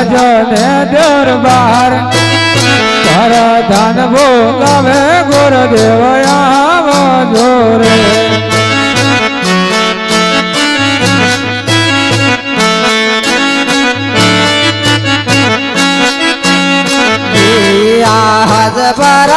આવી જાવ રાજો ને દરબાર. તારા ધન ભોગાવે ગુરુદેવ આવો જોરે હાથ પર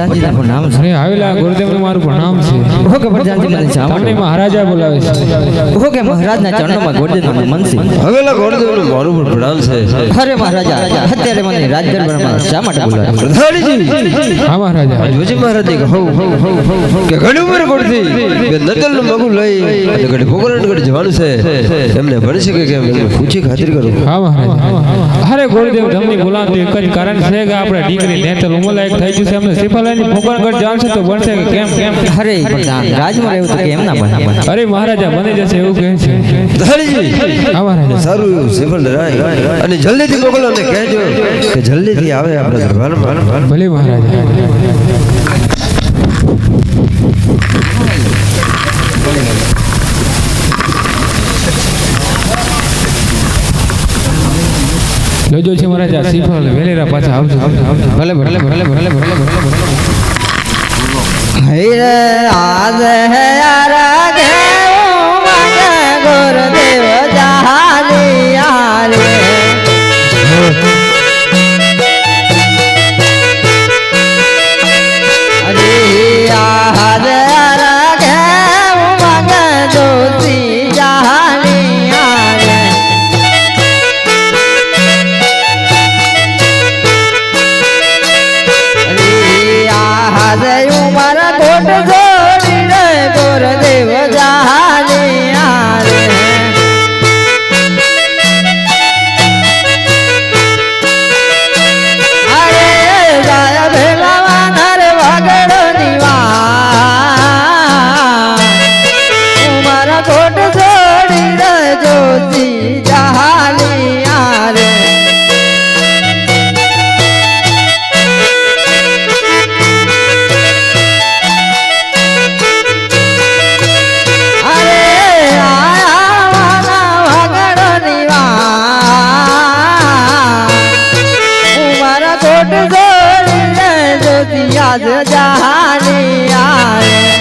ઓકે પ્રધાનજી નામ છે. અરે આવેલા ગુરુદેવનું મારું પ્રણામ છે. ઓકે ભટજાજી મારી સાંભળો મહારાજા બોલાવે છે. ઓકે મહારાજના ચરણોમાં ગોળદેવનું મન છે હવેલા ગોળદેવનું મારું પણ પ્રણામ છે. અરે મહારાજા અત્યારે મને રાજ દરબારમાં શા માટે બોલાવે? પ્રધાનજી! હા મહારાજા. જોજી મહારાજે કહું કે ઘણી ઉંમર પડતી બે નકલનું મગું લઈ અને ઘડી ભોગરણ ઘડી જવાનું છે. એમને ભણી શકે કે એમને પૂછી ખાતરી કરું. હા મહારાજ. અરે ગુરુદેવ તમને બોલાવતું એક જ કારણ છે કે આપણે દીકરી નેતલ ઉમલાયક થઈ ગયું છે. એમને શ્રીફળાની ફોકણગઢ જાણશે તો બનશે કે કેમ કેમ અરે પ્રધાન રાજમાં રહેવું તો કેમ ના બને અરે મહારાજા બની જશે એવું કહે છે હા મહારાજા સારું એવું રાય અને જલ્દીથી મોકલો કહેજો કે જલ્દીથી આવે આપણા દરબારમાં ભલે મહારાજા લોજો છે મહારાજા શ્રીફળ વેલેરા પાછા આવજો આવજો આવજો ભલે ભલે ભલે ભલે ભલે ભલે હૈરે આજ હે માગે ગુરુદેવ જહાલી યારે જોડી રે ગુરુદેવ જોતિયા જ જહાની આરે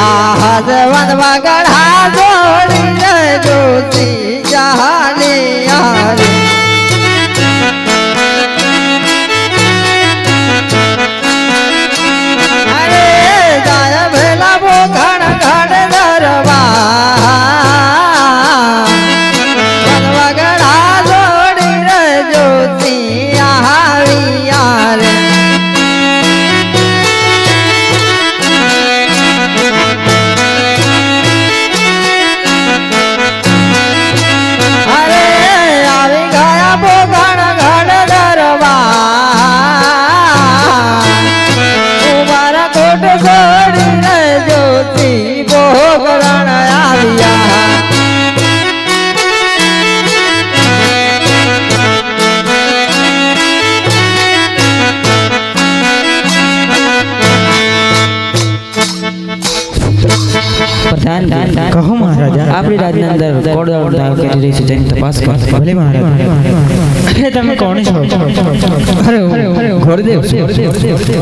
આહદ વન વગડા જોડી રે જોતિ. આપણી રાજના અંદર કોડવાળ દાવ કરી રહી છે તેની તપાસ કરો ભલે મહારાજા અરે તમે કોણ છો? અરે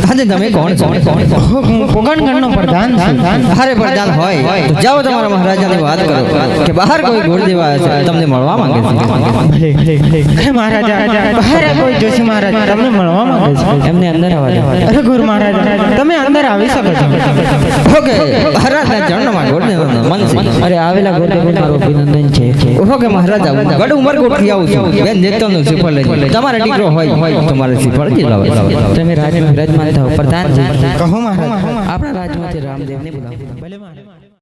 આજે તમે કોણ છો? હું પોગણગઢનો પ્રધાન અરે પ્રધાન હોય. તો જાઓ તમારા મહારાજાની વાત કરો. કે બહાર કોઈ ઘોડદેવ આવે છે? તમને મળવા માંગે છે? અરે મહારાજા બહાર કોઈ જોશી મહારાજ. તમને મળવા માંગે છે? એમને અંદર આવવા દો. અરે ગુરુ મહારાજ તમે અંદર આવી શકો છો. ઓકે. મહારાજના ચરણમાં ઘોડદેવનો મન છે. અરે આવેલા ઘોડદેવ મારું અભિનંદન છે. ઓકે મહારાજા ગઢ ઉમરકોટથી આવું છું. બેન નેતરનું શ્રીફળ તમારો દીકરો હોય તમારે શ્રીફળ જ લાવે. તમે રાજમાં વિરાજમાન થાવ પ્રધાન કહો આપણા રાજમાંથી રામદેવને બોલાવો.